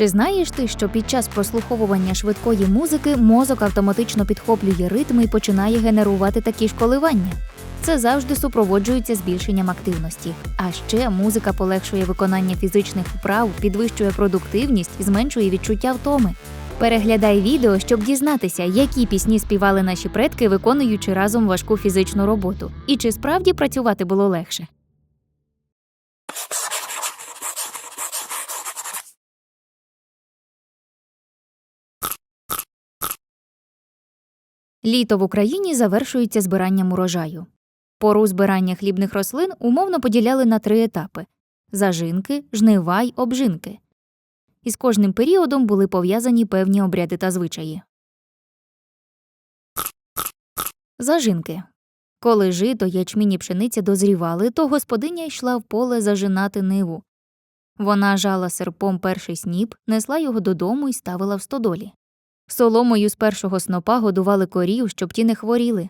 Чи знаєш ти, що під час прослуховування швидкої музики мозок автоматично підхоплює ритми і починає генерувати такі ж коливання? Це завжди супроводжується збільшенням активності. А ще музика полегшує виконання фізичних вправ, підвищує продуктивність і зменшує відчуття втоми. Переглядай відео, щоб дізнатися, які пісні співали наші предки, виконуючи разом важку фізичну роботу, і чи справді працювати було легше. Літо в Україні завершується збиранням урожаю. Пору збирання хлібних рослин умовно поділяли на три етапи зажинки, жнива й обжинки. Із кожним періодом були пов'язані певні обряди та звичаї. Зажинки. Коли жито, ячмінь і пшениця дозрівали, то господиня йшла в поле зажинати ниву. Вона жала серпом перший сніп, несла його додому і ставила в стодолі. Соломою з першого снопа годували корів, щоб ті не хворіли.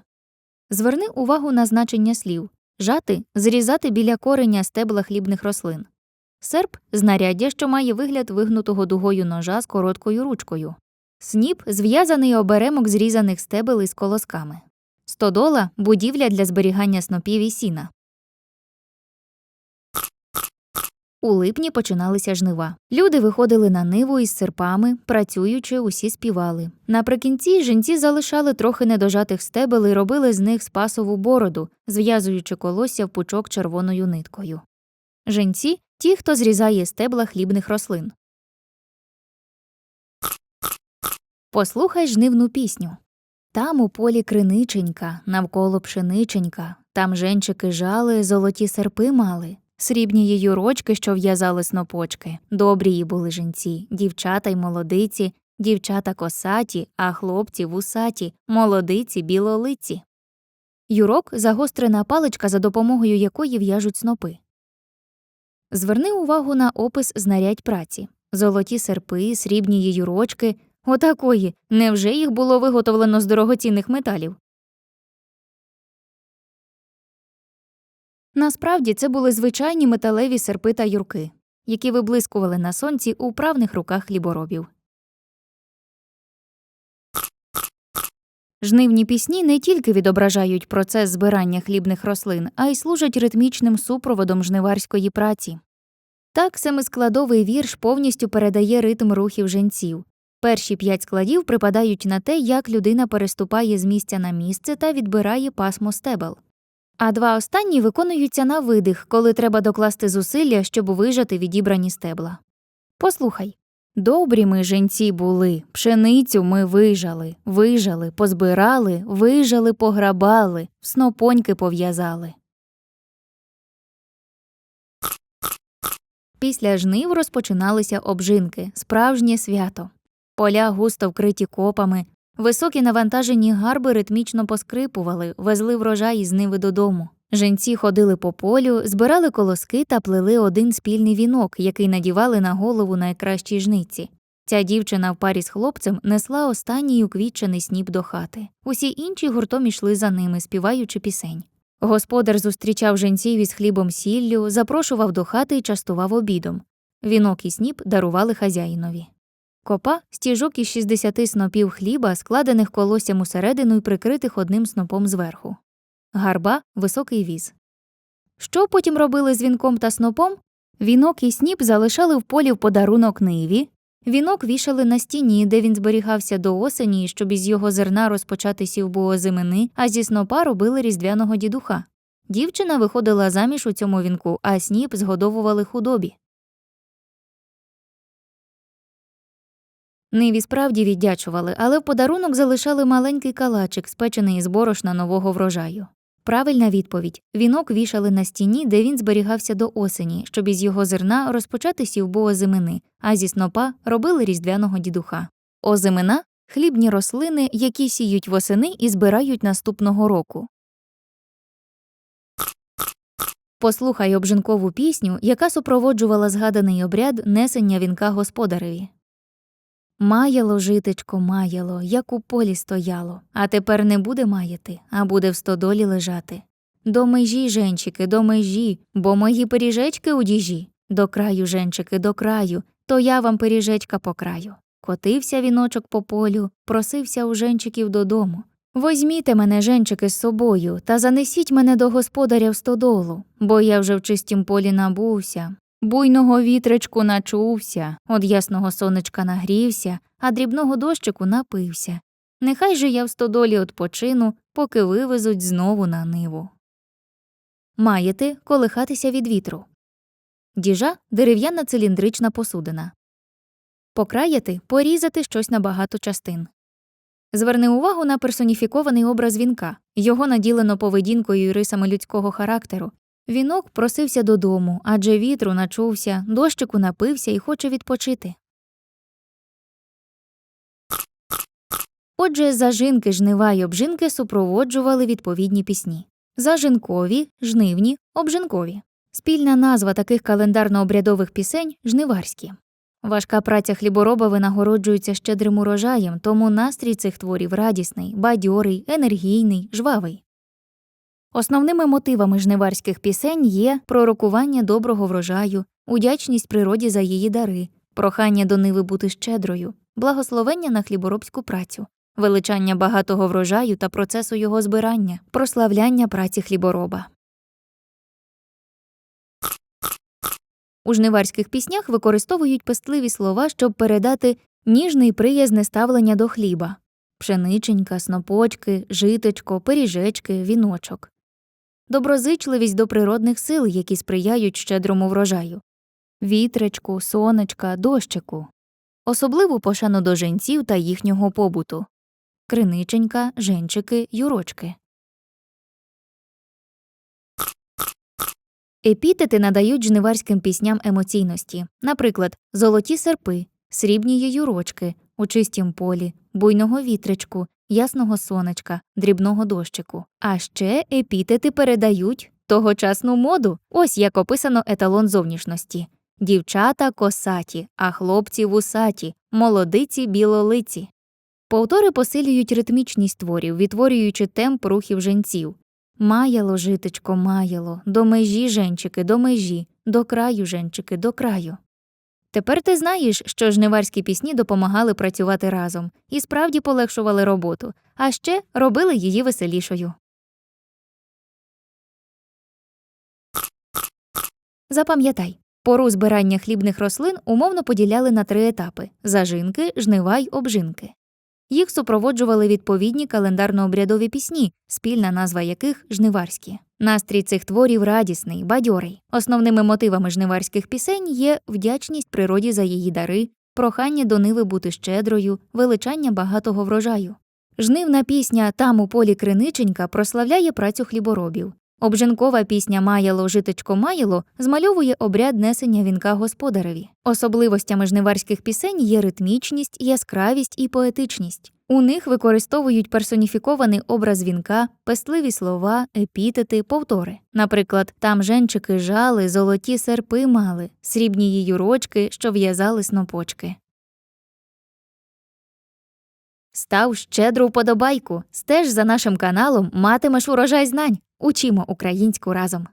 Зверни увагу на значення слів жати зрізати біля кореня стебла хлібних рослин. Серп знаряддя, що має вигляд вигнутого дугою ножа з короткою ручкою. Сніп зв'язаний оберемок зрізаних стебел із колосками. Стодола будівля для зберігання снопів і сіна. У липні починалися жнива. Люди виходили на ниву із серпами, працюючи, усі співали. Наприкінці жінці залишали трохи недожатих стебел і робили з них спасову бороду, зв'язуючи колосся в пучок червоною ниткою. Женці ті, хто зрізає стебла хлібних рослин. Послухай жнивну пісню. Там у полі криниченька, навколо пшениченька, там женчики жали, золоті серпи мали, срібні її рочки, що в'язали снопочки. Добрі її були жінці, дівчата й молодиці, дівчата косаті, а хлопці вусаті, молодиці білолиці. Юрок загострена паличка, за допомогою якої в'яжуть снопи. Зверни увагу на опис знарядь праці золоті серпи, срібні її рочки. Отакої. Невже їх було виготовлено з дорогоцінних металів? Насправді це були звичайні металеві серпи та юрки, які виблискували на сонці у правних руках хліборобів. Жнивні пісні не тільки відображають процес збирання хлібних рослин, а й служать ритмічним супроводом жниварської праці. Так семискладовий вірш повністю передає ритм рухів женців. Перші п'ять складів припадають на те, як людина переступає з місця на місце та відбирає пасмо стебел. А два останні виконуються на видих, коли треба докласти зусилля, щоб вижати відібрані стебла. Послухай добрі ми женці були, пшеницю ми вижали, вижали, позбирали, вижали, пограбали, снопоньки пов'язали. Після жнив розпочиналися обжинки, справжнє свято. Поля густо вкриті копами, високі навантажені гарби ритмічно поскрипували, везли врожай із ниви додому. Женці ходили по полю, збирали колоски та плели один спільний вінок, який надівали на голову найкращій жниці. Ця дівчина в парі з хлопцем несла останній уквітчений сніп до хати. Усі інші гуртом ішли за ними, співаючи пісень. Господар зустрічав женців із хлібом сіллю, запрошував до хати і частував обідом. Вінок і сніп дарували хазяїнові. Копа стіжок із 60 снопів хліба, складених колоссям усередину і прикритих одним снопом зверху. Гарба високий віз. Що потім робили з вінком та снопом? Вінок і сніп залишали в полі в подарунок ниві. Вінок вішали на стіні, де він зберігався до осені, щоб із його зерна розпочати сівбу озимини, а зі снопа робили різдвяного дідуха. Дівчина виходила заміж у цьому вінку, а сніп згодовували худобі. Ниві справді віддячували, але в подарунок залишали маленький калачик, спечений із борошна нового врожаю. Правильна відповідь вінок вішали на стіні, де він зберігався до осені, щоб із його зерна розпочати сівбу озимини, а зі снопа робили різдвяного дідуха. Озимина хлібні рослини, які сіють восени і збирають наступного року. Послухай обжинкову пісню, яка супроводжувала згаданий обряд несення вінка господареві. Маяло житечко, маяло, як у полі стояло, а тепер не буде маяти, а буде в стодолі лежати. До межі, женчики, до межі, бо мої пиріжечки у діжі. До краю, женчики, до краю, то я вам пиріжечка по краю. Котився віночок по полю, просився у женчиків додому. Возьміте мене, женчики, з собою, та занесіть мене до господаря в стодолу, бо я вже в чистім полі набувся. Буйного вітречку начувся, од ясного сонечка нагрівся, а дрібного дощику напився. Нехай же я в стодолі odpoчину, поки вивезуть знову на ниву. Маєте колихатися від вітру. Діжа дерев'яна циліндрична посудина. Покраяти порізати щось на багато частин. Зверни увагу на персоніфікований образ вінка. Його наділено поведінкою і рисами людського характеру. Вінок просився додому, адже вітру начувся, дощику напився і хоче відпочити. Отже, зажинки, жнива й обжинки супроводжували відповідні пісні. Зажинкові, жнивні, обжинкові. Спільна назва таких календарно-обрядових пісень жниварські. Важка праця хлібороба винагороджується щедрим урожаєм, тому настрій цих творів радісний, бадьорий, енергійний, жвавий. Основними мотивами жниварських пісень є пророкування доброго врожаю, удячність природі за її дари, прохання до ниви бути щедрою, благословення на хліборобську працю, величання багатого врожаю та процесу його збирання, прославляння праці хлібороба. У жниварських піснях використовують пестливі слова, щоб передати ніжне й приязне ставлення до хліба пшениченька, снопочки, житечко, пиріжечки, віночок. Доброзичливість до природних сил, які сприяють щедрому врожаю, вітречку, сонечка, дощику, особливу пошану до женців та їхнього побуту, криниченька, женчики, юрочки. Епітети надають жниварським пісням емоційності, наприклад, золоті серпи, срібні юрочки, у чистім полі, буйного вітречку, ясного сонечка, дрібного дощику. А ще епітети передають тогочасну моду, ось як описано еталон зовнішності. Дівчата косаті, а хлопці вусаті, молодиці білолиці. Повтори посилюють ритмічність творів, відтворюючи темп рухів женців. Маяло, житечко, маяло, до межі женчики, до межі, до краю женчики, до краю. Тепер ти знаєш, що жниварські пісні допомагали працювати разом і справді полегшували роботу, а ще робили її веселішою. Запам'ятай, пору збирання хлібних рослин умовно поділяли на три етапи зажинки, жнива й обжинки. Їх супроводжували відповідні календарно-обрядові пісні, спільна назва яких жниварські. Настрій цих творів радісний, бадьорий. Основними мотивами жниварських пісень є вдячність природі за її дари, прохання до ниви бути щедрою, величання багатого врожаю. Жнивна пісня Там у полі криниченька прославляє працю хліборобів. Обжинкова пісня Маяло, житечко маяло змальовує обряд несення вінка господареві. Особливостями жниварських пісень є ритмічність, яскравість і поетичність. У них використовують персоніфікований образ вінка, пестливі слова, епітети, повтори. Наприклад, там женчики жали, золоті серпи мали, срібні її рочки, що в'язали снопочки. Став щедру вподобайку. Стеж за нашим каналом матимеш урожай знань. Учімо українську разом.